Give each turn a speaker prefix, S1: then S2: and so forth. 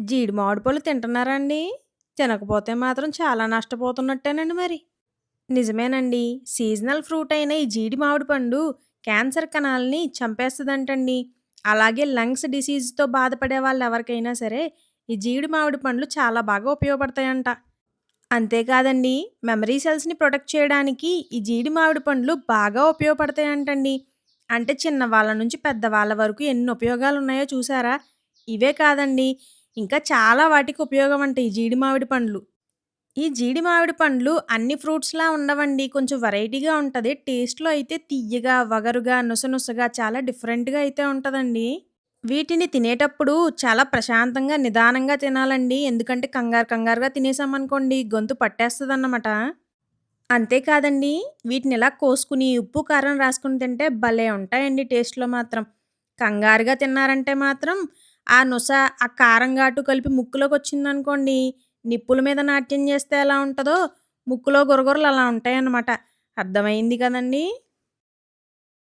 S1: జీడి మామిడి పళ్ళు తింటున్నారా అండి? తినకపోతే మాత్రం చాలా నష్టపోతున్నట్టేనండి మరి. నిజమేనండి. సీజనల్ ఫ్రూట్ అయిన ఈ జీడి మామిడి పండు క్యాన్సర్ కణాలని చంపేస్తుందంటండి అలాగే లంగ్స్ డిసీజ్‌తో బాధపడే వాళ్ళు ఎవరికైనా సరే, ఈ జీడి మామిడి పండ్లు చాలా బాగా ఉపయోగపడతాయంట. అంతేకాదండి, మెమరీ సెల్స్‌ని ప్రొటెక్ట్ చేయడానికి ఈ జీడి మామిడి పండ్లు బాగా ఉపయోగపడతాయంటండి. అంటే చిన్నవాళ్ళ నుంచి పెద్దవాళ్ళ వరకు ఎన్ని ఉపయోగాలు ఉన్నాయో చూసారా? ఇవే కాదండి, ఇంకా చాలా వాటికి ఉపయోగం అంటే ఈ జీడి మామిడి పండ్లు. ఈ జీడి మామిడి పండ్లు అన్ని ఫ్రూట్స్‌లా ఉండవండి. కొంచెం వెరైటీగా ఉంటుంది టేస్ట్‌లో అయితే తియ్యగా, వగరుగా, నుసనుసగా చాలా డిఫరెంట్‌గా అయితే ఉంటుందండి వీటిని తినేటప్పుడు చాలా ప్రశాంతంగా, నిదానంగా తినాలండి. ఎందుకంటే కంగారు కంగారుగా తినేసామనుకోండి గొంతు పట్టేస్తుంది అన్నమాట అంతేకాదండి వీటిని ఇలా కోసుకుని ఉప్పు, కారం రాసుకుని తింటే భలే ఉంటాయండి టేస్ట్‌లో మాత్రం. కంగారుగా తిన్నారంటే మాత్రం ఆ నుస, ఆ కారం ఘాటు కలిపి ముక్కులోకొచ్చిందనుకోండి, నిప్పుల మీద నాట్యం చేస్తే ఎలా ఉంటుందో ముక్కులో గురగురలు అలా ఉంటాయన్నమాట. అర్థమైంది కదండీ!